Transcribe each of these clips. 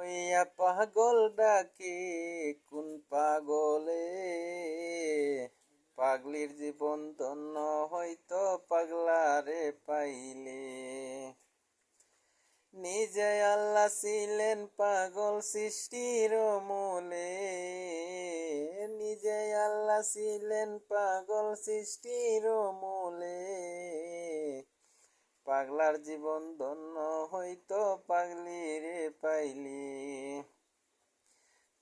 হইয়া পাগল ডাকে, কোন পাগলে? পাগলির জীবন ধন্য হয়তো পাগলারে পাইলে। নিজে আল্লাহ ছিলেন পাগল সৃষ্টির মূলে। নিজে আল্লাহ ছিলেন পাগল সৃষ্টির মূলে। পাগলার জীবন ধন্য হইতো পাগলি রে পাইলি।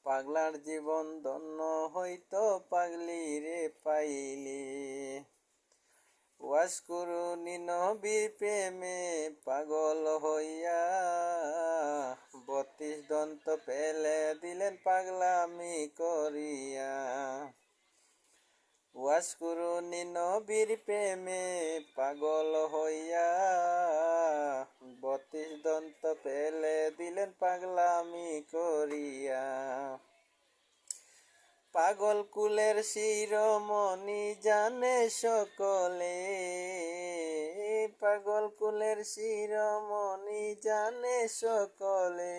পাগলার জীবন ধন্য হইতো পাগলি রে পাইলি। ওয়াস করুনি নবীর প্রেমে, পাগল হইয়া। বত্রিশ দন্ত পেলে দিলেন পাগলামি করিয়া। ওয়াস করুনি নবীর প্রেমে পাগল হইয়া। বত্রিশ দন্ত পেলে দিলেন পাগলামি করিয়া। পাগল কুলের শিরোমণি জানে সকলে। পাগল কুলের শিরোমণি জানে সকলে।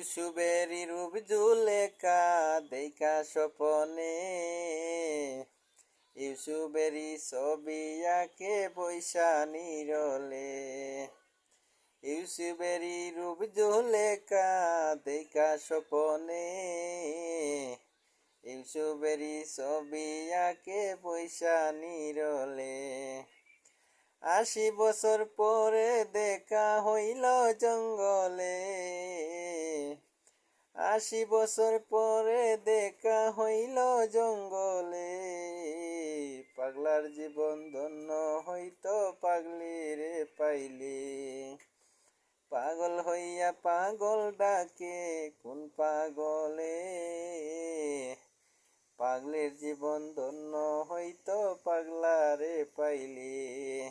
ইউসুবের রূপ জুলেকা দেখা স্বপনে। ইউসুবেরি ছবি আঁকে বৈশা নিরলে ইউসুবেরি রূপ জুলেকা দেখা স্বপনে। ইউসুবেরি ছবি আঁকে বৈশা নিরলে আশি বছর পরে দেখা হইল জঙ্গলে। আশি বছর পরে দেখা হইল জঙ্গলে। পাগলার জীবন ধন্য হইতো পাগলি রে পাইলি। পাগল হইয়া পাগল ডাকে, কোন পাগলে? পাগলের জীবন ধন্য হইতো পাগলারে পাইলি।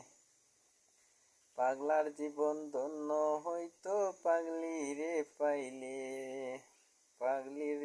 পাগলার জীবন ধন্য হইতো পাগলি রে পাইলে। পাগলির